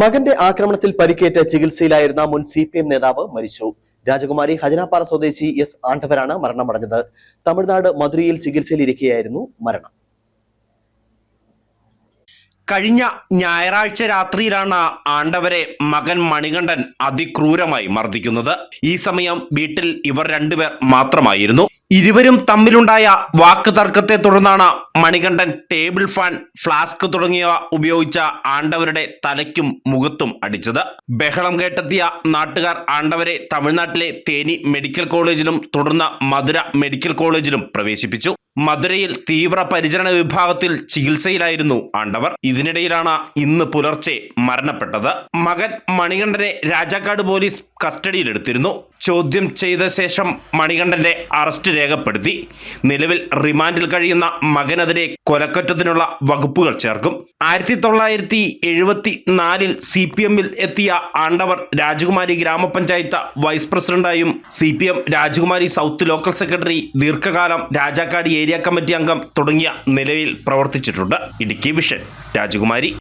മകന്റെ ആക്രമണത്തിൽ പരിക്കേറ്റ് ചികിത്സയിലായിരുന്ന മുൻ സി പി എം നേതാവ് മരിച്ചു. രാജകുമാരി ഹജനാപ്പാറ സ്വദേശി എസ് ആണ്ടവരാണ് മരണമടഞ്ഞത്. തമിഴ്നാട് മധുരയിൽ ചികിത്സയിലിരിക്കെയായിരുന്നു മരണം. കഴിഞ്ഞ ഞായറാഴ്ച രാത്രിയിലാണ് ആണ്ടവരെ മകൻ മണികണ്ഠൻ അതിക്രൂരമായി മർദ്ദിക്കുന്നത്. ഈ സമയം വീട്ടിൽ ഇവർ രണ്ടുപേർ മാത്രമായിരുന്നു. ഇരുവരും തമ്മിലുണ്ടായ വാക്ക് തർക്കത്തെ തുടർന്നാണ് മണികണ്ഠൻ ടേബിൾ ഫാൻ ഫ്ലാസ്ക് തുടങ്ങിയവ ഉപയോഗിച്ച ആണ്ടവരുടെ തലയ്ക്കും മുഖത്തും അടിച്ചത്. ബഹളം കേട്ടെത്തിയ നാട്ടുകാർ ആണ്ടവരെ തമിഴ്നാട്ടിലെ തേനി മെഡിക്കൽ കോളേജിലും തുടർന്ന് മധുര മെഡിക്കൽ കോളേജിലും പ്രവേശിപ്പിച്ചു. മധുരയിൽ തീവ്ര പരിചരണ വിഭാഗത്തിൽ ചികിത്സയിലായിരുന്നു ആണ്ടവർ. ഇതിനിടയിലാണ് ഇന്ന് പുലർച്ചെ മരണപ്പെട്ടത്. മകൻ മണികണ്ഠനെ രാജാക്കാട് പോലീസ് കസ്റ്റഡിയിലെടുത്തിരുന്നു. ചോദ്യം ചെയ്ത ശേഷം മണികണ്ഠന്റെ അറസ്റ്റ് രേഖപ്പെടുത്തി. നിലവിൽ റിമാൻഡിൽ കഴിയുന്ന മകനെതിരെ കൊലക്കറ്റത്തിനുള്ള വകുപ്പുകൾ ചേർക്കും. ആയിരത്തി തൊള്ളായിരത്തി എഴുപത്തി നാലിൽ സി പി എമ്മിൽ എത്തിയ ആണ്ടവർ രാജകുമാരി ഗ്രാമപഞ്ചായത്ത് vice പ്രസിഡന്റായും C P M Rajakumari south local secretary ദീർഘകാലം രാജാക്കാട് ഏരിയ കമ്മിറ്റി അംഗം തുടങ്ങിയ നിലയിൽ പ്രവർത്തിച്ചിട്ടുണ്ട്. ഇടുക്കി വിഷൻ രാജകുമാരി.